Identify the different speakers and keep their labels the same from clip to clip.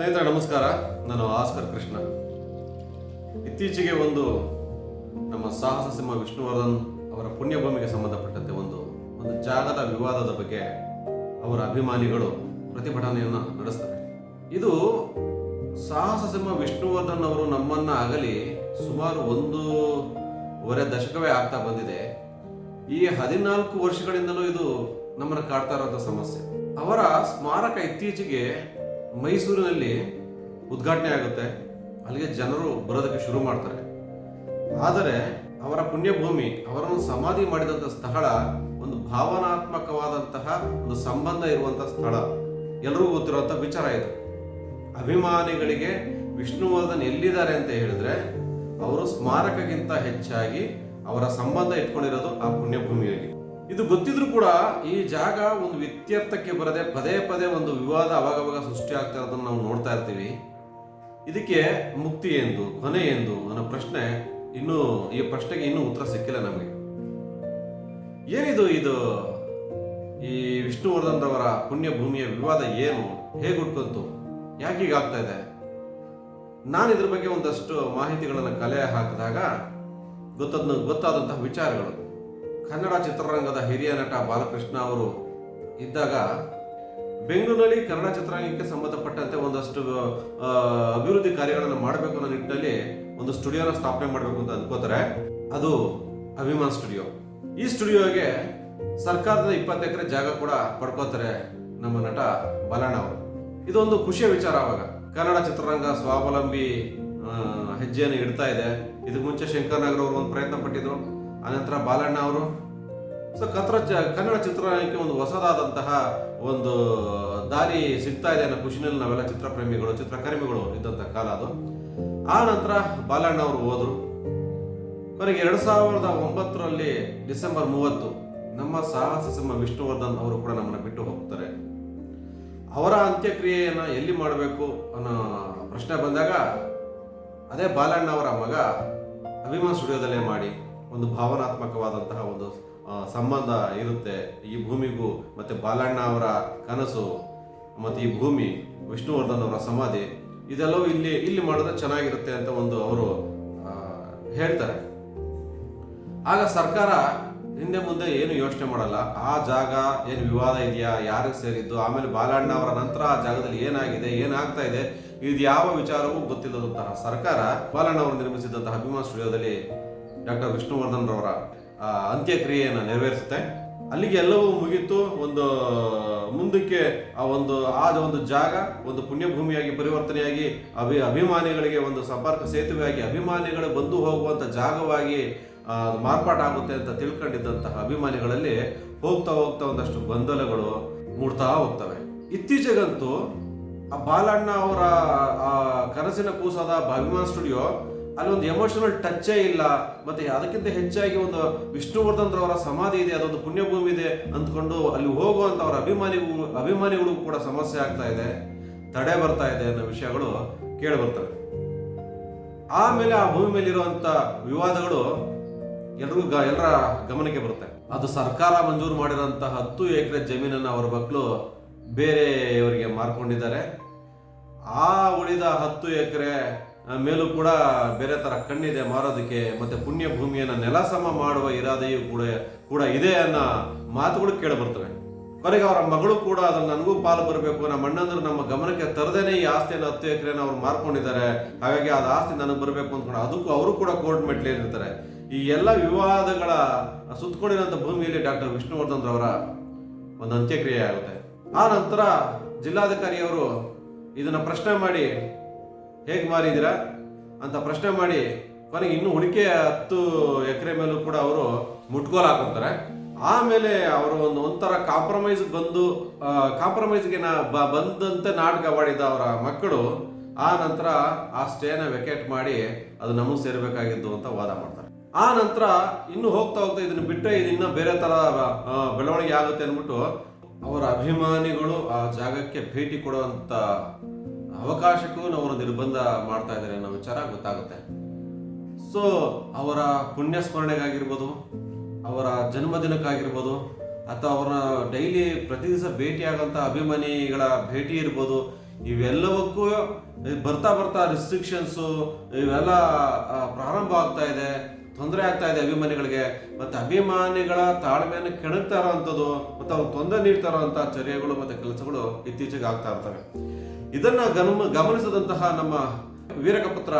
Speaker 1: ಸ್ನೇಹಿತರೆ, ನಮಸ್ಕಾರ. ನಾನು ಆಸ್ಕರ್ ಕೃಷ್ಣ. ಇತ್ತೀಚೆಗೆ ಒಂದು ನಮ್ಮ ಸಾಹಸ ಸಿಂಹ ವಿಷ್ಣುವರ್ಧನ್ ಅವರ ಪುಣ್ಯಭೂಮಿಗೆ ಸಂಬಂಧಪಟ್ಟಂತೆ ಒಂದು ಒಂದು ಜಾಗದ ವಿವಾದದ ಬಗ್ಗೆ ಅವರ ಅಭಿಮಾನಿಗಳು ಪ್ರತಿಭಟನೆಯನ್ನು ನಡೆಸ್ತಾರೆ. ಇದು ಸಾಹಸ ಸಿಂಹ ವಿಷ್ಣುವರ್ಧನ್ ಅವರು ನಮ್ಮನ್ನ ಆಗಲಿ ಸುಮಾರು ಒಂದೂವರೆ ದಶಕವೇ ಆಗ್ತಾ ಬಂದಿದೆ. ಈ ಹದಿನಾಲ್ಕು ವರ್ಷಗಳಿಂದಲೂ ಇದು ನಮ್ಮನ್ನು ಕಾಡ್ತಾ ಇರೋಂಥ ಸಮಸ್ಯೆ. ಅವರ ಸ್ಮಾರಕ ಇತ್ತೀಚೆಗೆ ಮೈಸೂರಿನಲ್ಲಿ ಉದ್ಘಾಟನೆ ಆಗುತ್ತೆ. ಅಲ್ಲಿಗೆ ಜನರು ಬರೋದಕ್ಕೆ ಶುರು ಮಾಡ್ತಾರೆ. ಆದರೆ ಅವರ ಪುಣ್ಯಭೂಮಿ, ಅವರನ್ನು ಸಮಾಧಿ ಮಾಡಿದಂಥ ಸ್ಥಳ ಒಂದು ಭಾವನಾತ್ಮಕವಾದಂತಹ ಒಂದು ಸಂಬಂಧ ಇರುವಂತಹ ಸ್ಥಳ. ಎಲ್ಲರಿಗೂ ಗೊತ್ತಿರುವಂಥ ವಿಚಾರ ಇದು. ಅಭಿಮಾನಿಗಳಿಗೆ ವಿಷ್ಣುವರ್ಧನ್ ಎಲ್ಲಿದ್ದಾರೆ ಅಂತ ಹೇಳಿದ್ರೆ, ಅವರು ಸ್ಮಾರಕಕ್ಕಿಂತ ಹೆಚ್ಚಾಗಿ ಅವರ ಸಂಬಂಧ ಇಟ್ಕೊಂಡಿರೋದು ಆ ಪುಣ್ಯಭೂಮಿಯಲ್ಲಿ. ಇದು ಗೊತ್ತಿದ್ರೂ ಕೂಡ ಈ ಜಾಗ ಒಂದು ವ್ಯತ್ಯರ್ಥಕ್ಕೆ ಬರದೆ ಪದೇ ಪದೇ ಒಂದು ವಿವಾದ ಅವಾಗವಾಗ ಸೃಷ್ಟಿ ಆಗ್ತಾ ಇರೋದನ್ನು ನಾವು ನೋಡ್ತಾ ಇರ್ತೀವಿ. ಇದಕ್ಕೆ ಮುಕ್ತಿ ಎಂದು, ಕೊನೆ ಎಂದು ಅನ್ನೋ ಪ್ರಶ್ನೆ ಇನ್ನೂ, ಈ ಪ್ರಶ್ನೆಗೆ ಇನ್ನೂ ಉತ್ತರ ಸಿಕ್ಕಿಲ್ಲ ನಮಗೆ. ಏನಿದು ಇದು? ಈ ವಿಷ್ಣುವರ್ಧನ್ ರವರ ಪುಣ್ಯ ಭೂಮಿಯ ವಿವಾದ ಏನು? ಹೇಗೆ ಹುಟ್ಕೊಂತು? ಯಾಕೆ ಹೀಗಾಗ್ತಾ ಇದೆ? ನಾನು ಇದ್ರ ಬಗ್ಗೆ ಒಂದಷ್ಟು ಮಾಹಿತಿಗಳನ್ನು ಕಲೆ ಹಾಕಿದಾಗ ಗೊತ್ತಾದ ಗೊತ್ತಾದಂತಹ ವಿಚಾರಗಳು. ಕನ್ನಡ ಚಿತ್ರರಂಗದ ಹಿರಿಯ ನಟ ಬಾಲಕೃಷ್ಣ ಅವರು ಇದ್ದಾಗ ಬೆಂಗಳೂರಿನಲ್ಲಿ ಕನ್ನಡ ಚಿತ್ರರಂಗಕ್ಕೆ ಸಂಬಂಧಪಟ್ಟಂತೆ ಒಂದಷ್ಟು ಅಭಿವೃದ್ಧಿ ಕಾರ್ಯಗಳನ್ನು ಮಾಡಬೇಕು ಅನ್ನೋ ನಿಟ್ಟಿನಲ್ಲಿ ಒಂದು ಸ್ಟುಡಿಯೋನ ಸ್ಥಾಪನೆ ಮಾಡಬೇಕು ಅಂತ ಅನ್ಕೋತಾರೆ ಅದು ಅಭಿಮಾನ್ ಸ್ಟುಡಿಯೋ. ಈ ಸ್ಟುಡಿಯೋಗೆ ಸರ್ಕಾರದ ಇಪ್ಪತ್ತು ಎಕರೆ ಜಾಗ ಕೂಡ ಪಡ್ಕೋತಾರೆ ನಮ್ಮ ನಟ ಬಾಲಣ್ಣ ಅವರು. ಇದೊಂದು ಖುಷಿಯ ವಿಚಾರ ಅವಾಗ ಕನ್ನಡ ಚಿತ್ರರಂಗ ಸ್ವಾವಲಂಬಿ ಹೆಜ್ಜೆಯನ್ನು ಇಡ್ತಾ ಇದೆ. ಇದಕ್ಕೆ ಮುಂಚೆ ಶಂಕರ್ ಅವರು ಒಂದು ಪ್ರಯತ್ನ ಪಟ್ಟಿದ್ರು. ಆನಂತರ ಬಾಲಣ್ಣ ಅವರು. ಸೊ ಕತ್ರ ಕನ್ನಡ ಚಿತ್ರರಂಗಕ್ಕೆ ಒಂದು ಹೊಸದಾದಂತಹ ಒಂದು ದಾರಿ ಸಿಗ್ತಾ ಇದೆ ಅನ್ನೋ ಖುಷಿನಲ್ಲಿ ನಾವೆಲ್ಲ ಚಿತ್ರಪ್ರೇಮಿಗಳು, ಚಿತ್ರಕರ್ಮಿಗಳು ಇದ್ದಂಥ ಕಾಲ ಅದು. ಆ ನಂತರ ಬಾಲಣ್ಣ ಅವರು ಹೋದರು. ಕೊನೆಗೆ ಎರಡು ಸಾವಿರದ ಒಂಬತ್ತರಲ್ಲಿ ಡಿಸೆಂಬರ್ ಮೂವತ್ತು ನಮ್ಮ ಸಾಹಸ ಸಿಂಹ ವಿಷ್ಣುವರ್ಧನ್ ಅವರು ಕೂಡ ನಮ್ಮನ್ನ ಬಿಟ್ಟು ಹೋಗ್ತಾರೆ. ಅವರ ಅಂತ್ಯಕ್ರಿಯೆಯನ್ನು ಎಲ್ಲಿ ಮಾಡಬೇಕು ಅನ್ನೋ ಪ್ರಶ್ನೆ ಬಂದಾಗ ಅದೇ ಬಾಲಣ್ಣ ಅವರ ಮಗ ಅಭಿಮಾನ್ ಸ್ಟುಡಿಯೋದಲ್ಲೇ ಮಾಡಿ. ಒಂದು ಭಾವನಾತ್ಮಕವಾದಂತಹ ಒಂದು ಸಂಬಂಧ ಇರುತ್ತೆ. ಈ ಭೂಮಿಗೂ ಮತ್ತೆ ಬಾಲಣ್ಣ ಅವರ ಕನಸು, ಮತ್ತೆ ಈ ಭೂಮಿ, ವಿಷ್ಣುವರ್ಧನ್ ಅವರ ಸಮಾಧಿ, ಇದೆಲ್ಲವೂ ಇಲ್ಲಿ ಇಲ್ಲಿ ಮಾಡಿದ್ರೆ ಚೆನ್ನಾಗಿರುತ್ತೆ ಅಂತ ಒಂದು ಅವರು ಹೇಳ್ತಾರೆ. ಆಗ ಸರ್ಕಾರ ಹಿಂದೆ ಮುಂದೆ ಏನು ಯೋಚನೆ ಮಾಡಲ್ಲ. ಆ ಜಾಗ ಏನು ವಿವಾದ ಇದೆಯಾ, ಯಾರಿಗೆ ಸೇರಿದ್ದು, ಆಮೇಲೆ ಬಾಲಣ್ಣ ಅವರ ನಂತರ ಆ ಜಾಗದಲ್ಲಿ ಏನಾಗಿದೆ, ಏನಾಗ್ತಾ ಇದೆ ಇದು ಯಾವ ವಿಚಾರವೂ ಗೊತ್ತಿಲ್ಲದಂತಹ ಸರ್ಕಾರ ಬಾಲಣ್ಣ ಅವರು ನಿರ್ಮಿಸಿದಂತಹ ಅಭಿಮಾನ ಸ್ಟುಡಿಯೋದಲ್ಲಿ ಡಾಕ್ಟರ್ ವಿಷ್ಣುವರ್ಧನ್ ರವರ ಅಂತ್ಯಕ್ರಿಯೆಯನ್ನು ನೆರವೇರಿಸುತ್ತೆ. ಅಲ್ಲಿಗೆ ಎಲ್ಲವೂ ಮುಗೀತು. ಒಂದು, ಮುಂದಕ್ಕೆ ಆ ಒಂದು ಆ ಒಂದು ಜಾಗ, ಒಂದು ಪುಣ್ಯಭೂಮಿಯಾಗಿ, ಪರಿವರ್ತನೆಯಾಗಿ, ಅಭಿ, ಅಭಿಮಾನಿಗಳಿಗೆ ಒಂದು ಸಂಪರ್ಕ, ಸೇತುವೆಯಾಗಿ ಅಭಿಮಾನಿಗಳು ಬಂದು ಹೋಗುವಂಥ ಜಾಗವಾಗಿ ಮಾರ್ಪಾಟಾಗುತ್ತೆ ಅಂತ ತಿಳ್ಕೊಂಡಿದ್ದಂತಹ ಅಭಿಮಾನಿಗಳಲ್ಲಿ ಹೋಗ್ತಾ ಹೋಗ್ತಾ ಒಂದಷ್ಟು ಗೊಂದಲಗಳು ಮೂಡ್ತಾ ಹೋಗ್ತವೆ. ಇತ್ತೀಚೆಗಂತೂ ಆ ಬಾಲಣ್ಣ ಅವರ, ಆ ಕನಸಿನ ಕೂಸಾದ ಅಭಿಮಾನ್ ಸ್ಟುಡಿಯೋ ಅಲ್ಲಿ ಒಂದು ಎಮೋಷನಲ್ ಟಚ್ಚೇ ಇಲ್ಲ. ಮತ್ತೆ ಅದಕ್ಕಿಂತ ಹೆಚ್ಚಾಗಿ ಒಂದು ವಿಷ್ಣುವರ್ಧನ್ ರವರ ಸಮಾಧಿ ಇದೆ, ಅದೊಂದು ಪುಣ್ಯಭೂಮಿ ಇದೆ ಅಂದ್ಕೊಂಡು ಅಲ್ಲಿ ಹೋಗುವಂತ ಅವರ ಅಭಿಮಾನಿಗಳು ಅಭಿಮಾನಿಗಳಿಗೂ ಕೂಡ ಸಮಸ್ಯೆ ಆಗ್ತಾ ಇದೆ, ತಡೆ ಬರ್ತಾ ಇದೆ ಅನ್ನೋ ವಿಷಯಗಳು ಕೇಳಿ ಬರ್ತವೆ. ಆಮೇಲೆ ಆ ಭೂಮಿ ಮೇಲಿರುವಂತ ವಿವಾದಗಳು ಎಲ್ರಿಗೂ ಎಲ್ಲರ ಗಮನಕ್ಕೆ ಬರುತ್ತೆ. ಅದು ಸರ್ಕಾರ ಮಂಜೂರು ಮಾಡಿರೋಂತಹ ಹತ್ತು ಎಕರೆ ಜಮೀನನ್ನು ಅವರ ಮಕ್ಕಳು ಬೇರೆಯವರಿಗೆ ಮಾರ್ಕೊಂಡಿದ್ದಾರೆ. ಆ ಉಳಿದ ಹತ್ತು ಎಕರೆ ಮೇಲೂ ಕೂಡ ಬೇರೆ ಥರ ಕಣ್ಣಿದೆ ಮಾರೋದಕ್ಕೆ, ಮತ್ತೆ ಪುಣ್ಯ ಭೂಮಿಯನ್ನು ನೆಲಸಮ ಮಾಡುವ ಇರಾದೆಯೂ ಕೂಡ ಕೂಡ ಇದೆ ಅನ್ನೋ ಮಾತುಗಳು ಕೇಳಿ ಬರ್ತವೆ. ಕೊನೆಗೆ ಅವರ ಮಗಳು ಕೂಡ ಅದ್ರಲ್ಲಿ ನನಗೂ ಪಾಲು ಬರಬೇಕು, ನಮ್ಮ ಅಣ್ಣಂದ್ರು ನಮ್ಮ ಗಮನಕ್ಕೆ ತರದೇನೆ ಈ ಆಸ್ತಿಯನ್ನು ಹತ್ತು ಎಕರೆನ ಅವ್ರು ಮಾರ್ಕೊಂಡಿದ್ದಾರೆ, ಹಾಗಾಗಿ ಅದು ಆಸ್ತಿ ನನಗೆ ಬರಬೇಕು ಅಂದ್ಕೊಂಡು ಅದಕ್ಕೂ ಅವರು ಕೂಡ ಕೋರ್ಟ್ ಮೆಟ್ಲೇರಿರ್ತಾರೆ ಈ ಎಲ್ಲ ವಿವಾದಗಳ ಸುತ್ತಕೊಂಡಿರೋಂಥ ಭೂಮಿಯಲ್ಲಿ ಡಾಕ್ಟರ್ ವಿಷ್ಣುವರ್ಧನ್ ರವರ ಒಂದು ಅಂತ್ಯಕ್ರಿಯೆ ಆಗುತ್ತೆ. ಆ ನಂತರ ಜಿಲ್ಲಾಧಿಕಾರಿಯವರು ಇದನ್ನ ಪ್ರಶ್ನೆ ಮಾಡಿ ಹೇಗೆ ಮಾರಿದ್ದೀರಾ ಅಂತ ಪ್ರಶ್ನೆ ಮಾಡಿ ಕೊನೆಗೆ ಇನ್ನು ಉಳಿಕೆ ಹತ್ತು ಎಕರೆ ಮೇಲೂ ಕೂಡ ಅವರು ಮುಟ್ಗೋಲ್ ಹಾಕೊಂತಾರೆ. ಆಮೇಲೆ ಅವರು ಒಂದು ಒಂಥರ ಕಾಂಪ್ರಮೈಸ್ ಬಂದು ಕಾಂಪ್ರಮೈಸ್ಗೆ ನಾ ಬಂದಂತೆ ನಾಟಕ ಮಾಡಿದ ಅವರ ಮಕ್ಕಳು ಆ ನಂತರ ಆ ಸ್ಟೇನ ವೆಕೇಟ್ ಮಾಡಿ ಅದು ನಮಗೆ ಸೇರಬೇಕಾಗಿದ್ದು ಅಂತ ವಾದ ಮಾಡ್ತಾರೆ. ಆ ನಂತರ ಇನ್ನು ಹೋಗ್ತಾ ಹೋಗ್ತಾ ಇದನ್ನ ಬಿಟ್ಟರೆ ಇದನ್ನ ಬೇರೆ ತರ ಆ, ಬೆಳವಣಿಗೆ ಆಗುತ್ತೆ ಅಂದ್ಬಿಟ್ಟು ಅವರ ಅಭಿಮಾನಿಗಳು ಆ ಜಾಗಕ್ಕೆ ಭೇಟಿ ಕೊಡುವಂತ ಅವಕಾಶಕ್ಕೂ ಅವರು ನಿರ್ಬಂಧ ಮಾಡ್ತಾ ಇದ್ದಾರೆ ಅನ್ನೋ ವಿಚಾರ ಗೊತ್ತಾಗುತ್ತೆ. ಸೊ ಅವರ ಪುಣ್ಯ ಸ್ಮರಣೆಗಾಗಿರ್ಬೋದು ಅವರ ಜನ್ಮದಿನಕ್ಕಾಗಿರ್ಬೋದು, ಅಥವಾ ಅವರ ಡೈಲಿ ಪ್ರತಿ ದಿವಸ ಭೇಟಿಯಾಗುವಂಥ ಅಭಿಮಾನಿಗಳ ಭೇಟಿ ಇರ್ಬೋದು, ಇವೆಲ್ಲವಕ್ಕೂ ಬರ್ತಾ ಬರ್ತಾ ರಿಸ್ಟ್ರಿಕ್ಷನ್ಸು ಇವೆಲ್ಲ ಪ್ರಾರಂಭ ಆಗ್ತಾ ಇದೆ, ತೊಂದರೆ ಆಗ್ತಾ ಇದೆ ಅಭಿಮಾನಿಗಳಿಗೆ. ಮತ್ತೆ ಅಭಿಮಾನಿಗಳ ತಾಳ್ಮೆಯನ್ನು ಕೆಣಕ್ತಾ ಇರೋವಂಥದ್ದು, ಮತ್ತು ಅವ್ರು ತೊಂದರೆ ನೀಡ್ತಾ ಇರೋವಂಥ ಚರ್ಯಗಳು ಮತ್ತು ಕೆಲಸಗಳು ಇತ್ತೀಚೆಗೆ ಆಗ್ತಾ ಇರ್ತವೆ. ಇದನ್ನ ಗಮ ಗಮನಿಸಿದಂತಹ ನಮ್ಮ ವೀರಕಪುತ್ರ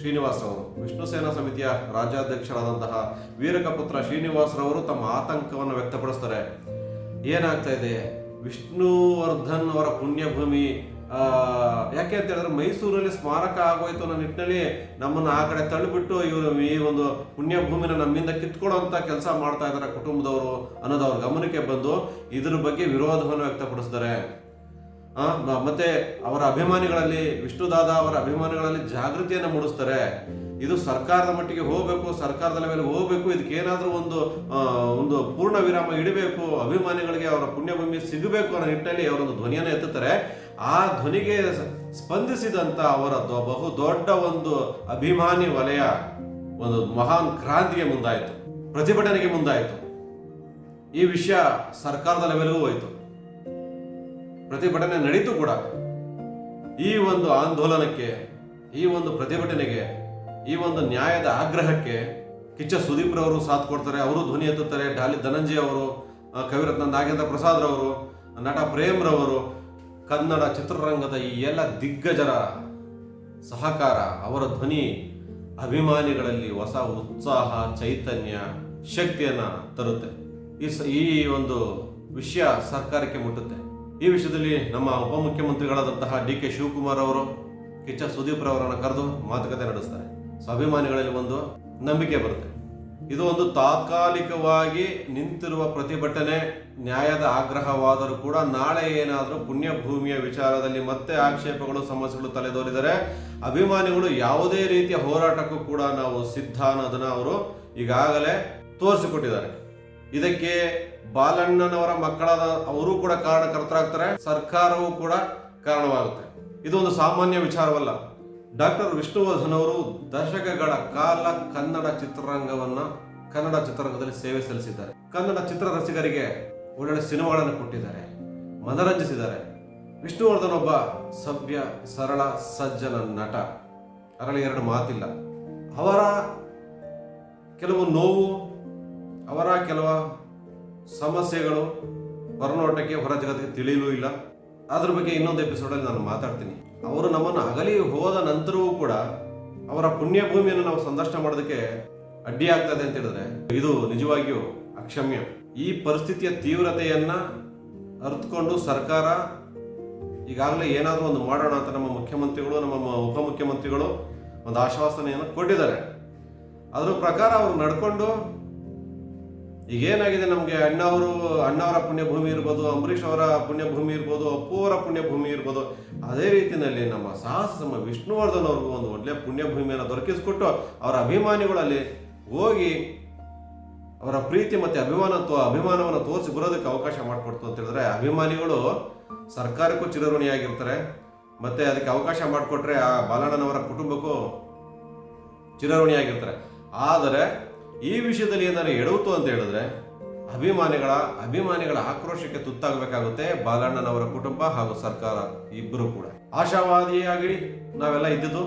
Speaker 1: ಶ್ರೀನಿವಾಸರವರು ವಿಷ್ಣು ಸೇನಾ ಸಮಿತಿಯ ರಾಜ್ಯಾಧ್ಯಕ್ಷರಾದಂತಹ ವೀರಕಪುತ್ರ ಶ್ರೀನಿವಾಸರವರು ತಮ್ಮ ಆತಂಕವನ್ನು ವ್ಯಕ್ತಪಡಿಸ್ತಾರೆ. ಏನಾಗ್ತಾ ಇದೆ? ವಿಷ್ಣುವರ್ಧನ್ ಅವರ ಪುಣ್ಯಭೂಮಿ ಯಾಕೆ ಅಂತ ಹೇಳಿದ್ರೆ ಮೈಸೂರಲ್ಲಿ ಸ್ಮಾರಕ ಆಗೋಯ್ತು ಅನ್ನೋ ನಿಟ್ಟಿನಲ್ಲಿ ನಮ್ಮನ್ನ ಆ ಕಡೆ ತಳ್ಳಿಬಿಟ್ಟು ಇವರು ಈ ಒಂದು ಪುಣ್ಯಭೂಮಿನ ನಮ್ಮಿಂದ ಕಿತ್ಕೊಳ್ಳೋಂಥ ಕೆಲಸ ಮಾಡ್ತಾ ಇದ್ದಾರೆ ಕುಟುಂಬದವರು ಅನ್ನೋದು ಅವ್ರ ಗಮನಕ್ಕೆ ಬಂದು ಇದ್ರ ಬಗ್ಗೆ ವಿರೋಧವನ್ನು ಮ- ಮತ್ತೆ ಅವರ ಅಭಿಮಾನಿಗಳಲ್ಲಿ, ವಿಷ್ಣುದಾದ ಅವರ ಅಭಿಮಾನಿಗಳಲ್ಲಿ ಜಾಗೃತಿಯನ್ನು ಮೂಡಿಸ್ತಾರೆ. ಇದು ಸರ್ಕಾರದ ಮಟ್ಟಿಗೆ ಹೋಗಬೇಕು, ಸರ್ಕಾರದ ಮೇಲೆ ಹೋಗಬೇಕು ಇದಕ್ಕೆ ಏನಾದರೂ ಒಂದು ಒಂದು ಪೂರ್ಣ ವಿರಾಮ ಇಡಬೇಕು, ಅಭಿಮಾನಿಗಳಿಗೆ ಅವರ ಪುಣ್ಯಭೂಮಿ ಸಿಗಬೇಕು ಅನ್ನೋ ನಿಟ್ಟಿನಲ್ಲಿ ಅವರೊಂದು ಧ್ವನಿಯನ್ನು ಎತ್ತುತ್ತಾರೆ. ಆ ಧ್ವನಿಗೆ ಸ್ಪಂದಿಸಿದಂತ ಅವರ ಬಹು ದೊಡ್ಡ ಒಂದು ಅಭಿಮಾನಿ ವಲಯ ಒಂದು ಮಹಾನ್ ಕ್ರಾಂತಿಗೆ ಮುಂದಾಯಿತು, ಪ್ರತಿಭಟನೆಗೆ ಮುಂದಾಯಿತು. ಈ ವಿಷಯ ಸರ್ಕಾರದ ಲೆವೆಲ್ಗೂ ಹೋಯಿತು. ಪ್ರತಿಭಟನೆ ನಡೀತು ಕೂಡ. ಈ ಒಂದು ಆಂದೋಲನಕ್ಕೆ, ಈ ಒಂದು ಪ್ರತಿಭಟನೆಗೆ, ಈ ಒಂದು ನ್ಯಾಯದ ಆಗ್ರಹಕ್ಕೆ ಕಿಚ್ಚ ಸುದೀಪ್ ರವರು ಸಾಥ್ ಕೊಡ್ತಾರೆ. ಅವರು ಧ್ವನಿ ಎತ್ತುತ್ತಾರೆ. ಡಾಲಿ ಧನಂಜಯ ಅವರು ಕವಿರತ್ನ ನಾಗೇಂದ್ರ ಪ್ರಸಾದ್ ರವರು, ನಟ ಪ್ರೇಮ್ ರವರು, ಕನ್ನಡ ಚಿತ್ರರಂಗದ ಈ ಎಲ್ಲ ದಿಗ್ಗಜರ ಸಹಕಾರ, ಅವರ ಧ್ವನಿ ಅಭಿಮಾನಿಗಳಲ್ಲಿ ಹೊಸ ಉತ್ಸಾಹ, ಚೈತನ್ಯ, ಶಕ್ತಿಯನ್ನು ತರುತ್ತೆ. ಈ ಒಂದು ವಿಷಯ ಸರ್ಕಾರಕ್ಕೆ ಮುಟ್ಟುತ್ತೆ. ಈ ವಿಷಯದಲ್ಲಿ ನಮ್ಮ ಉಪಮುಖ್ಯಮಂತ್ರಿಗಳಾದಂತಹ ಡಿ ಕೆ ಶಿವಕುಮಾರ್ ಅವರು ಕಿಚ್ಚ ಸುದೀಪ್ ರವರನ್ನು ಕರೆದು ಮಾತುಕತೆ ನಡೆಸ್ತಾರೆ. ಸೊ ಅಭಿಮಾನಿಗಳಲ್ಲಿ ಒಂದು ನಂಬಿಕೆ ಬರುತ್ತೆ. ಇದು ಒಂದು ತಾತ್ಕಾಲಿಕವಾಗಿ ನಿಂತಿರುವ ಪ್ರತಿಭಟನೆ, ನ್ಯಾಯದ ಆಗ್ರಹವಾದರೂ ಕೂಡ ನಾಳೆ ಏನಾದರೂ ಪುಣ್ಯಭೂಮಿಯ ವಿಚಾರದಲ್ಲಿ ಮತ್ತೆ ಆಕ್ಷೇಪಗಳು, ಸಮಸ್ಯೆಗಳು ತಲೆದೋರಿದರೆ ಅಭಿಮಾನಿಗಳು ಯಾವುದೇ ರೀತಿಯ ಹೋರಾಟಕ್ಕೂ ಕೂಡ ನಾವು ಸಿದ್ಧ ಅನ್ನೋದನ್ನ ಅವರು ಈಗಾಗಲೇ ತೋರಿಸಿಕೊಟ್ಟಿದ್ದಾರೆ. ಇದಕ್ಕೆ ಬಾಲಣ್ಣನವರ ಮಕ್ಕಳಾದ ಅವರು ಕೂಡ ಕಾರಣಕರ್ತರಾಗ್ತಾರೆ. ಸರ್ಕಾರವೂ ಕೂಡ ಕಾರಣವಾಗುತ್ತೆ. ಇದು ಒಂದು ಸಾಮಾನ್ಯ ವಿಚಾರವಲ್ಲ. ಡಾಕ್ಟರ್ ವಿಷ್ಣುವರ್ಧನ್ ಅವರು ದಶಕಗಳ ಕಾಲ ಕನ್ನಡ ಚಿತ್ರರಂಗವನ್ನ ಕನ್ನಡ ಚಿತ್ರರಂಗದಲ್ಲಿ ಸೇವೆ ಸಲ್ಲಿಸಿದ್ದಾರೆ. ಕನ್ನಡ ಚಿತ್ರ ರಸಿಗರಿಗೆ ಒಳ್ಳೊಳ್ಳೆ ಸಿನಿಮಾಗಳನ್ನು ಕೊಟ್ಟಿದ್ದಾರೆ. ಮನರಂಜಿಸಿದ್ದಾರೆ. ವಿಷ್ಣುವರ್ಧನ್ ಒಬ್ಬ ಸಭ್ಯ, ಸರಳ, ಸಜ್ಜನ ನಟ. ಅದರಲ್ಲಿ ಎರಡು ಮಾತಿಲ್ಲ. ಅವರ ಕೆಲವು ನೋವು ಅವರ ಕೆಲವು ಸಮಸ್ಯೆಗಳು ಹೊರನೋಟಕ್ಕೆ ಹೊರ ಜಗತ್ತಿಗೆ ತಿಳಿಯಲೂ ಇಲ್ಲ. ಅದ್ರ ಬಗ್ಗೆ ಇನ್ನೊಂದು ಎಪಿಸೋಡಲ್ಲಿ ನಾನು ಮಾತಾಡ್ತೀನಿ. ಅವರು ನಮ್ಮನ್ನು ಅಗಲಿ ಹೋದ ನಂತರವೂ ಕೂಡ ಅವರ ಪುಣ್ಯಭೂಮಿಯನ್ನು ನಾವು ಸಂದರ್ಶನ ಮಾಡೋದಕ್ಕೆ ಅಡ್ಡಿ ಆಗ್ತದೆ ಅಂತ ಹೇಳಿದ್ರೆ ಇದು ನಿಜವಾಗಿಯೂ ಅಕ್ಷಮ್ಯ. ಈ ಪರಿಸ್ಥಿತಿಯ ತೀವ್ರತೆಯನ್ನು ಅರ್ಥಕೊಂಡು ಸರ್ಕಾರ ಈಗಾಗಲೇ ಏನಾದರೂ ಒಂದು ಮಾಡೋಣ ಅಂತ ನಮ್ಮ ಮುಖ್ಯಮಂತ್ರಿಗಳು, ನಮ್ಮ ಉಪಮುಖ್ಯಮಂತ್ರಿಗಳು ಒಂದು ಆಶ್ವಾಸನೆಯನ್ನು ಕೊಟ್ಟಿದ್ದಾರೆ. ಅದರ ಪ್ರಕಾರ ಅವರು ನಡ್ಕೊಂಡು ಈಗೇನಾಗಿದೆ ನಮಗೆ ಅಣ್ಣವರು, ಅಣ್ಣವರ ಪುಣ್ಯಭೂಮಿ ಇರ್ಬೋದು, ಅಂಬರೀಷ್ ಅವರ ಪುಣ್ಯಭೂಮಿ ಇರ್ಬೋದು ಅಪ್ಪುವರ ಪುಣ್ಯಭೂಮಿ ಇರ್ಬೋದು, ಅದೇ ರೀತಿಯಲ್ಲಿ ನಮ್ಮ ಸಾಹಸ, ನಮ್ಮ ವಿಷ್ಣುವರ್ಧನ್ ಅವ್ರಿಗೂ ಒಂದು ಒಳ್ಳೆ ಪುಣ್ಯಭೂಮಿಯನ್ನು ದೊರಕಿಸಿಕೊಟ್ಟು ಅವರ ಅಭಿಮಾನಿಗಳಲ್ಲಿ ಹೋಗಿ ಅವರ ಪ್ರೀತಿ ಮತ್ತೆ ಅಭಿಮಾನತ್ವ ಅಭಿಮಾನವನ್ನು ತೋರಿಸಿ ಬರೋದಕ್ಕೆ ಅವಕಾಶ ಮಾಡಿಕೊಡ್ತು ಅಂತ ಹೇಳಿದ್ರೆ ಅಭಿಮಾನಿಗಳು ಸರ್ಕಾರಕ್ಕೂ ಚಿರಋಣಿಯಾಗಿರ್ತಾರೆ. ಮತ್ತೆ ಅದಕ್ಕೆ ಅವಕಾಶ ಮಾಡಿಕೊಟ್ರೆ ಆ ಬಾಲಣ್ಣನವರ ಕುಟುಂಬಕ್ಕೂ ಚಿರಋಣಿಯಾಗಿರ್ತಾರೆ. ಆದರೆ ಈ ವಿಷಯದಲ್ಲಿ ಏನಾದ್ರು ಎಡವುತು ಅಂತ ಹೇಳಿದ್ರೆ, ಅಭಿಮಾನಿಗಳ ಅಭಿಮಾನಿಗಳ ಆಕ್ರೋಶಕ್ಕೆ ತುತ್ತಾಗಬೇಕಾಗುತ್ತೆ ಬಾಲಣ್ಣನವರ ಕುಟುಂಬ ಹಾಗೂ ಸರ್ಕಾರ ಇಬ್ಬರು ಕೂಡ. ಆಶಾವಾದಿಯಾಗಿ ನಾವೆಲ್ಲ ಇದ್ದಿದ್ದು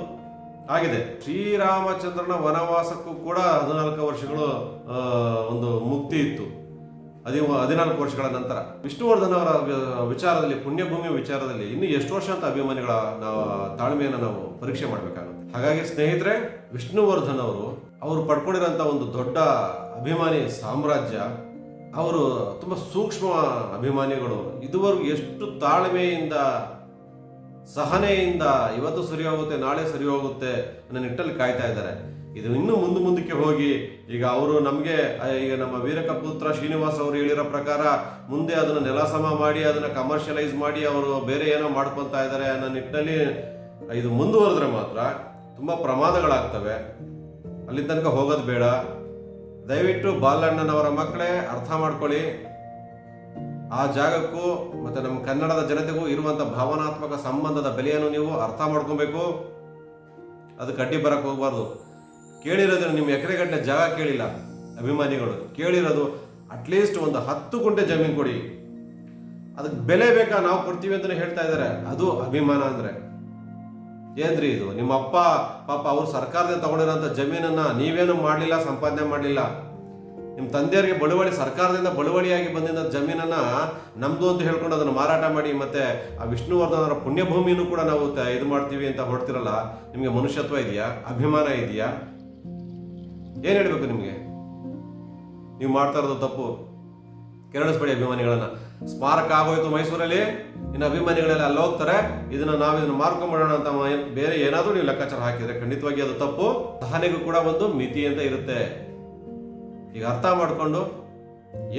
Speaker 1: ಆಗಿದೆ. ಶ್ರೀರಾಮಚಂದ್ರನ ವನವಾಸಕ್ಕೂ ಕೂಡ ಹದಿನಾಲ್ಕು ವರ್ಷಗಳು ಒಂದು ಮುಕ್ತಿ ಇತ್ತು. ಅದಿ ಹದಿನಾಲ್ಕು ವರ್ಷಗಳ ನಂತರ. ವಿಷ್ಣುವರ್ಧನ್ ಅವರ ವಿಚಾರದಲ್ಲಿ, ಪುಣ್ಯಭೂಮಿ ವಿಚಾರದಲ್ಲಿ ಇನ್ನು ಎಷ್ಟು ವರ್ಷ ಅಂತ ಅಭಿಮಾನಿಗಳ ನಾವು ತಾಳ್ಮೆಯನ್ನು ನಾವು ಪರೀಕ್ಷೆ ಮಾಡಬೇಕಾಗುತ್ತೆ. ಹಾಗಾಗಿ ಸ್ನೇಹಿತರೆ ವಿಷ್ಣುವರ್ಧನ್ ಅವರು ಅವರು ಪಡ್ಕೊಂಡಿರೋಂಥ ಒಂದು ದೊಡ್ಡ ಅಭಿಮಾನಿ ಸಾಮ್ರಾಜ್ಯ, ಅವರು ತುಂಬ ಸೂಕ್ಷ್ಮ ಅಭಿಮಾನಿಗಳು. ಇದುವರೆಗೂ ಎಷ್ಟು ತಾಳ್ಮೆಯಿಂದ, ಸಹನೆಯಿಂದ ಇವತ್ತು ಸರಿ ಹೋಗುತ್ತೆ ನಾಳೆ ಸರಿ ಹೋಗುತ್ತೆ ಅನ್ನೋ ನಿಟ್ಟಲ್ಲಿ ಕಾಯ್ತಾ ಇದ್ದಾರೆ. ಇದು ಇನ್ನೂ ಮುಂದೆ ಮುಂದಕ್ಕೆ ಹೋಗಿ, ಈಗ ಅವರು ನಮಗೆ ಈಗ ನಮ್ಮ ವೀರಕಪುತ್ರ ಶ್ರೀನಿವಾಸ್ ಅವರು ಹೇಳಿರೋ ಪ್ರಕಾರ ಮುಂದೆ ಅದನ್ನು ನೆಲ ಸಮ ಮಾಡಿ, ಅದನ್ನು ಕಮರ್ಷಿಯಲೈಸ್ ಮಾಡಿ, ಅವರು ಬೇರೆ ಏನೋ ಮಾಡ್ಕೊತಾ ಇದ್ದಾರೆ ಅನ್ನೋ ನಿಟ್ಟಿನಲ್ಲಿ ಇದು ಮುಂದುವರೆದ್ರೆ ಮಾತ್ರ ತುಂಬ ಪ್ರಮಾದಗಳಾಗ್ತವೆ. ಅಲ್ಲಿ ತನಕ ಹೋಗೋದು ಬೇಡ. ದಯವಿಟ್ಟು ಬಾಲಣ್ಣನವರ ಮಕ್ಕಳೇ ಅರ್ಥ ಮಾಡ್ಕೊಳ್ಳಿ. ಆ ಜಾಗಕ್ಕೂ ಮತ್ತೆ ನಮ್ಮ ಕನ್ನಡದ ಜನತೆಗೂ ಇರುವಂಥ ಭಾವನಾತ್ಮಕ ಸಂಬಂಧದ ಬೆಲೆಯನ್ನು ನೀವು ಅರ್ಥ ಮಾಡ್ಕೊಬೇಕು. ಅದು ಕಡ್ಡಿ ಬರಕ್ಕೆ ಹೋಗಬಾರ್ದು. ಕೇಳಿರೋದು ನಿಮ್ಮ ಎಕರೆಗಟ್ಟಲೆ ಜಾಗ ಕೇಳಿಲ್ಲ, ಅಭಿಮಾನಿಗಳು. ಕೇಳಿರೋದು ಅಟ್ಲೀಸ್ಟ್ ಒಂದು ಹತ್ತು ಗುಂಟೆ ಜಮೀನು ಕೊಡಿ. ಅದಕ್ಕೆ ಬೆಲೆ ಬೇಕಾ ನಾವು ಕೊಡ್ತೀವಿ ಅಂತಲೇ ಹೇಳ್ತಾ ಇದ್ದಾರೆ. ಅದು ಅಭಿಮಾನ ಅಂದ್ರೆ. ಏನ್ರಿ ಇದು? ನಿಮ್ಮ ಅಪ್ಪ, ಪಾಪ ಅವ್ರು ಸರ್ಕಾರದಿಂದ ತಗೊಂಡಿರೋಂಥ ಜಮೀನನ್ನ ನೀವೇನು ಮಾಡಲಿಲ್ಲ, ಸಂಪಾದನೆ ಮಾಡಲಿಲ್ಲ? ನಿಮ್ಮ ತಂದೆಯವರಿಗೆ ಬಳುವಳಿ, ಸರ್ಕಾರದಿಂದ ಬಳುವಳಿಯಾಗಿ ಬಂದಿದ್ದ ಜಮೀನನ್ನ ನಮ್ಮದು ಅಂತ ಹೇಳ್ಕೊಂಡು ಅದನ್ನು ಮಾರಾಟ ಮಾಡಿ ಮತ್ತೆ ಆ ವಿಷ್ಣುವರ್ಧನ್ ಅವರ ಕೂಡ ನಾವು ಇದು ಮಾಡ್ತೀವಿ ಅಂತ ಹೊಡ್ತಿರಲ್ಲ ನಿಮಗೆ ಮನುಷ್ಯತ್ವ ಇದೆಯಾ? ಅಭಿಮಾನ ಇದೆಯಾ? ಏನು ಹೇಳಬೇಕು ನಿಮಗೆ? ನೀವು ಮಾಡ್ತಾ ಇರೋದು ತಪ್ಪು. ಕೆರಳಿಸ್ಬೇಡಿ ಅಭಿಮಾನಿಗಳನ್ನ. ಸ್ಮಾರಕ ಆಗೋಯ್ತು ಮೈಸೂರಲ್ಲಿ, ಇನ್ನು ಅಭಿಮಾನಿಗಳೆಲ್ಲ ಅಲ್ಲಿ ಹೋಗ್ತಾರೆ ಇದನ್ನ ನಾವು ಇದನ್ನ ಮಾರ್ಕೊಂಡ್ಬಿಡೋಣ ಅಂತ ಬೇರೆ ಏನಾದರೂ ನೀವು ಲೆಕ್ಕಾಚಾರ ಹಾಕಿದ್ರೆ ಖಂಡಿತವಾಗಿ ಅದು ತಪ್ಪು. ಸಹನೆಗೂ ಕೂಡ ಒಂದು ಮಿತಿ ಅಂತ ಇರುತ್ತೆ. ಈಗ ಅರ್ಥ ಮಾಡಿಕೊಂಡು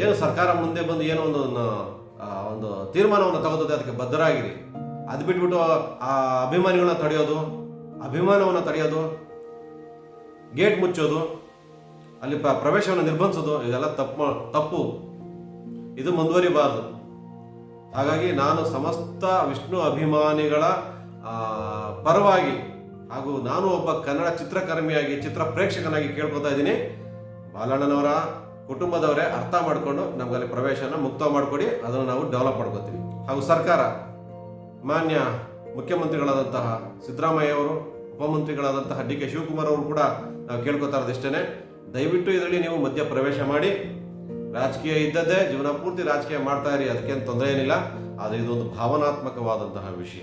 Speaker 1: ಏನು ಸರ್ಕಾರ ಮುಂದೆ ಬಂದು ಏನೋ ಒಂದು ಒಂದು ತೀರ್ಮಾನವನ್ನು ತಗೋತದೆ, ಅದಕ್ಕೆ ಬದ್ಧರಾಗಿರಿ. ಅದು ಬಿಟ್ಬಿಟ್ಟು ಆ ಅಭಿಮಾನಿಗಳನ್ನ ತಡೆಯೋದು, ಅಭಿಮಾನವನ್ನು ತಡೆಯೋದು, ಗೇಟ್ ಮುಚ್ಚೋದು, ಅಲ್ಲಿ ಪ್ರವೇಶವನ್ನು ನಿರ್ಬಂಧಿಸೋದು, ಇದೆಲ್ಲ ತಪ್ಪು ತಪ್ಪು. ಇದು ಮುಂದುವರಿಬಾರದು. ಹಾಗಾಗಿ ನಾನು ಸಮಸ್ತ ವಿಷ್ಣು ಅಭಿಮಾನಿಗಳ ಪರವಾಗಿ ಹಾಗೂ ನಾನು ಒಬ್ಬ ಕನ್ನಡ ಚಿತ್ರಕರ್ಮಿಯಾಗಿ, ಚಿತ್ರ ಪ್ರೇಕ್ಷಕನಾಗಿ ಕೇಳ್ಕೊತಾ ಇದ್ದೀನಿ. ಬಾಲಣ್ಣನವರ ಕುಟುಂಬದವರೇ ಅರ್ಥ ಮಾಡಿಕೊಂಡು ನಮಗಲ್ಲಿ ಪ್ರವೇಶನ ಮುಕ್ತ ಮಾಡಿಕೊಡಿ, ಅದನ್ನು ನಾವು ಡೆವಲಪ್ ಮಾಡ್ಕೋತೀವಿ. ಹಾಗೂ ಸರ್ಕಾರ, ಮಾನ್ಯ ಮುಖ್ಯಮಂತ್ರಿಗಳಾದಂತಹ ಸಿದ್ದರಾಮಯ್ಯ ಅವರು, ಉಪಮಂತ್ರಿಗಳಾದಂತಹ ಡಿ ಕೆ ಶಿವಕುಮಾರ್ ಅವರು ಕೂಡ ನಾವು ಕೇಳ್ಕೊತಾ ಇರೋದಿಷ್ಟೇ ದಯವಿಟ್ಟು ಇದರಲ್ಲಿ ನೀವು ಮಧ್ಯ ಪ್ರವೇಶ ಮಾಡಿ ರಾಜಕೀಯ ಇದ್ದದ್ದೇ ಜೀವನ ಪೂರ್ತಿ ರಾಜಕೀಯ ಮಾಡ್ತಾ ಇರಿ, ಅದಕ್ಕೇನು ತೊಂದರೆ ಏನಿಲ್ಲ. ಆದರೆ ಇದೊಂದು ಭಾವನಾತ್ಮಕವಾದಂತಹ ವಿಷಯ.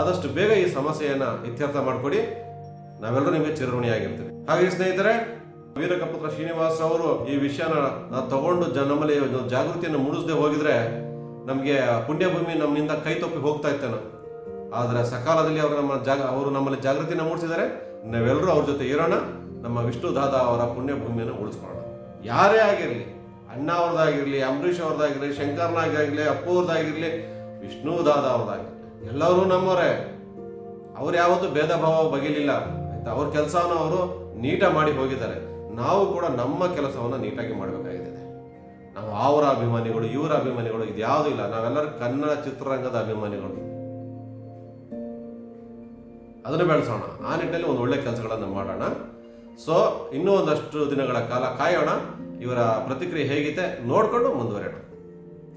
Speaker 1: ಆದಷ್ಟು ಬೇಗ ಈ ಸಮಸ್ಯೆಯನ್ನು ಇತ್ಯರ್ಥ ಮಾಡಿಕೊಡಿ. ನಾವೆಲ್ಲರೂ ನಿಮಗೆ ಚಿರಋಣಿಯಾಗಿರ್ತೀವಿ. ಹಾಗೆ ಸ್ನೇಹಿತರೆ, ವೀರಕಪುತ್ರ ಶ್ರೀನಿವಾಸ್ ಅವರು ಈ ವಿಷಯನ ತಗೊಂಡು ಜ, ನಮ್ಮಲ್ಲಿ ಜಾಗೃತಿಯನ್ನು ಮೂಡಿಸದೆ ಹೋಗಿದ್ರೆ ನಮಗೆ ಪುಣ್ಯಭೂಮಿ ನಮ್ಮಿಂದ ಕೈ ತಪ್ಪಿ ಹೋಗ್ತಾ ಇತ್ತೇನೋ. ಆದರೆ ಸಕಾಲದಲ್ಲಿ ಅವರು ನಮ್ಮ ಜಾಗ, ಅವರು ನಮ್ಮಲ್ಲಿ ಜಾಗೃತಿನ ಮೂಡಿಸಿದರೆ ನಾವೆಲ್ಲರೂ ಅವ್ರ ಜೊತೆ ಇರೋಣ. ನಮ್ಮ ವಿಷ್ಣು ದಾದಾ ಅವರ ಪುಣ್ಯಭೂಮಿಯನ್ನು ಉಳಿಸ್ಕೊಳ್ಳೋಣ. ಯಾರೇ ಆಗಿರಲಿ ಅಣ್ಣ ಅವ್ರದ್ದಾಗಿರಲಿ ಅಂಬರೀಷ್ ಅವ್ರದ್ದಾಗಿರಲಿ ಶಂಕರ್ನಾಗಿರಲಿ ಅಪ್ಪು ಅವ್ರದ್ದಾಗಿರಲಿ ವಿಷ್ಣು ದಾದ ಅವ್ರದ್ದಾಗಿರಲಿ ಎಲ್ಲರೂ ನಮ್ಮವರೇ. ಅವ್ರು ಯಾವತ್ತೂ ಭೇದ ಭಾವ ಬಗಿಲಿಲ್ಲ. ಆಯ್ತಾ? ಅವ್ರ ಕೆಲಸವನ್ನು ಅವರು ನೀಟಾಗಿ ಮಾಡಿ ಹೋಗಿದ್ದಾರೆ. ನಾವು ಕೂಡ ನಮ್ಮ ಕೆಲಸವನ್ನು ನೀಟಾಗಿ ಮಾಡಬೇಕಾಗಿದೆ. ನಾವು ಅವರ ಅಭಿಮಾನಿಗಳು, ಇವರ ಅಭಿಮಾನಿಗಳು ಇದು ಯಾವುದೂ ಇಲ್ಲ. ನಾವೆಲ್ಲರೂ ಕನ್ನಡ ಚಿತ್ರರಂಗದ ಅಭಿಮಾನಿಗಳು. ಅದನ್ನು ಬೆಳೆಸೋಣ. ಆ ನಿಟ್ಟಿನಲ್ಲಿ ಒಂದು ಒಳ್ಳೆ ಕೆಲಸಗಳನ್ನು ಮಾಡೋಣ. ಸೊ ಇನ್ನೂ ಒಂದಷ್ಟು ದಿನಗಳ ಕಾಲ ಕಾಯೋಣ. ಇವರ ಪ್ರತಿಕ್ರಿಯೆ ಹೇಗಿದೆ ನೋಡಿಕೊಂಡು ಮುಂದುವರೆಯೋಣ.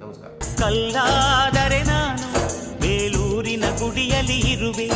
Speaker 1: ನಮಸ್ಕಾರ.
Speaker 2: ಕಲ್ಲಾದರೆ ನಾನು ಬೇಲೂರಿನ ಗುಡಿಯಲ್ಲಿ ಇರುವೆ.